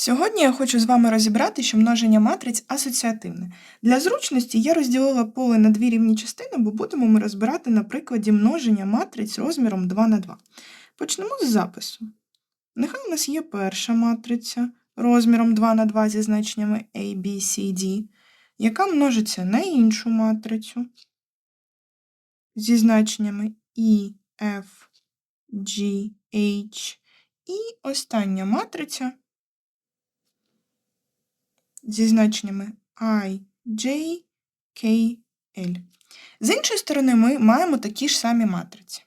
Сьогодні я хочу з вами розібрати, що множення матриць асоціативне. Для зручності я розділила поле на дві рівні частини, бо будемо ми розбирати на прикладі множення матриць розміром 2 на 2. Почнемо з запису. Нехай у нас є перша матриця розміром 2 на 2 зі значеннями A, B, C, D, яка множиться на іншу матрицю зі значеннями E, F, G, H. І остання матриця зі значеннями I, J, K, L. З іншої сторони, ми маємо такі ж самі матриці.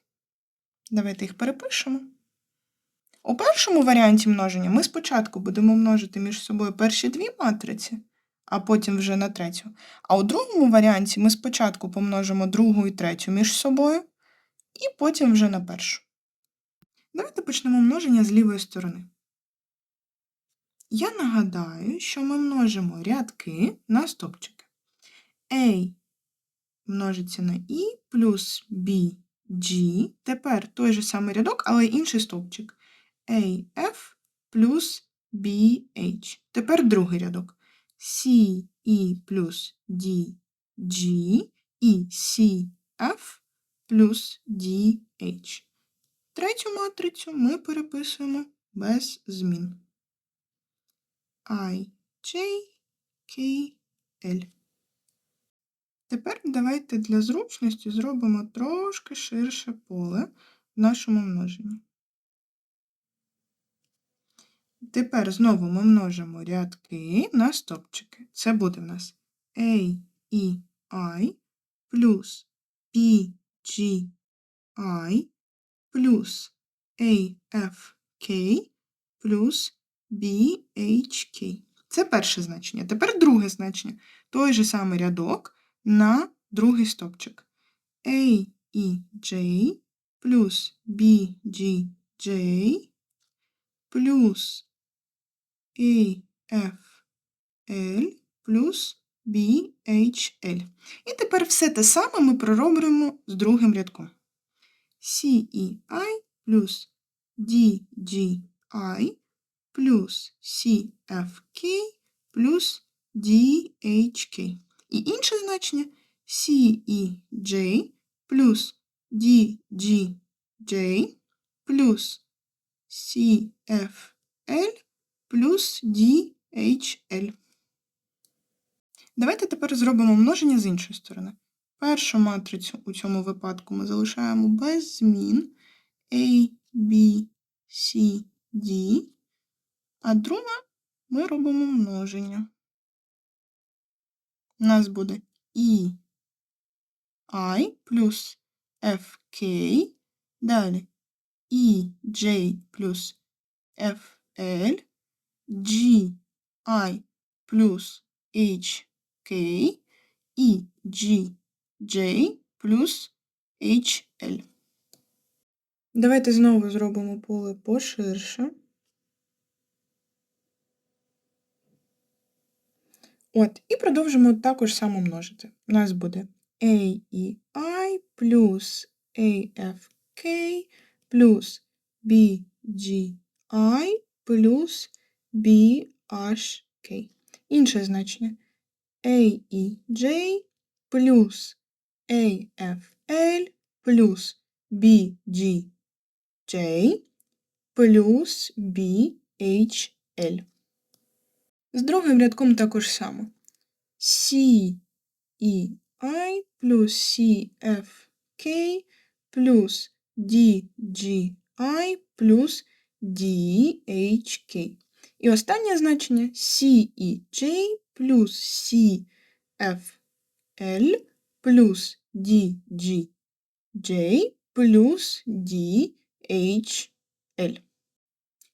Давайте їх перепишемо. У першому варіанті множення ми спочатку будемо множити між собою перші дві матриці, а потім вже на третю. А у другому варіанті ми спочатку помножимо другу і третю між собою, і потім вже на першу. Давайте почнемо множення з лівої сторони. Я нагадаю, що ми множимо рядки на стопчики. A множиться на I плюс B, G. Тепер той же самий рядок, але інший стовпчик. AF плюс BH. Тепер другий рядок. CE плюс DG і CF плюс DH. Третю матрицю ми переписуємо без змін. I, J, K, L. Тепер давайте для зручності зробимо трошки ширше поле в нашому множенні. Тепер знову ми множимо рядки на стопчики. Це буде в нас A, E, I плюс P, G, I плюс A, F, K плюс BHK. Це перше значення. Тепер друге значення. Той же самий рядок на другий стопчик. A, E, J плюс BG, J плюс A, F, L плюс BHL. І тепер все те саме ми проробимо з другим рядком. CEI плюс DGI плюс CFK плюс DHK. І інше значення CEJ плюс DGJ плюс CFL плюс DHL. Давайте тепер зробимо множення з іншої сторони. Першу матрицю у цьому випадку ми залишаємо без змін A, B, C, D. А друга ми робимо множення. У нас буде І I плюс FK, далі EJ плюс FL, GI плюс HK і GJ плюс HL. Давайте знову зробимо поле поширше. От, і продовжимо також само множити. У нас буде A і I плюс AFK плюс BGI плюс BHK. Інше значення A і J плюс AFL плюс BGJ плюс BHL. З другим рядком також само. C і I плюс CFK плюс DGI плюс DHK. І останнє значення C і J плюс CFL плюс DGJ плюс DHL.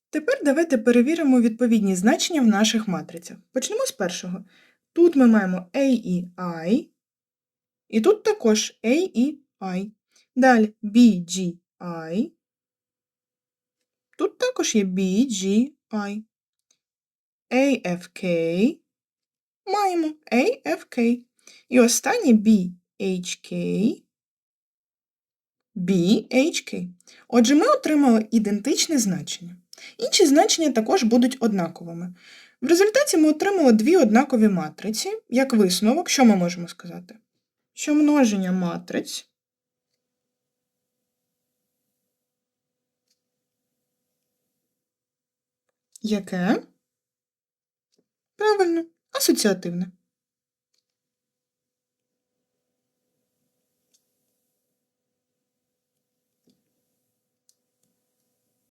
Тепер давайте перевіримо відповідні значення в наших матрицях. Почнемо з першого. Тут ми маємо A і I, і тут також A і I. Далі BGI. Тут також є BGI. AFK. Маємо AFK. І останнє BHK. BHK. Отже, ми отримали ідентичне значення. Інші значення також будуть однаковими. В результаті ми отримали дві однакові матриці. Як висновок, що ми можемо сказати? Що множення матриць яке? Правильно, асоціативне.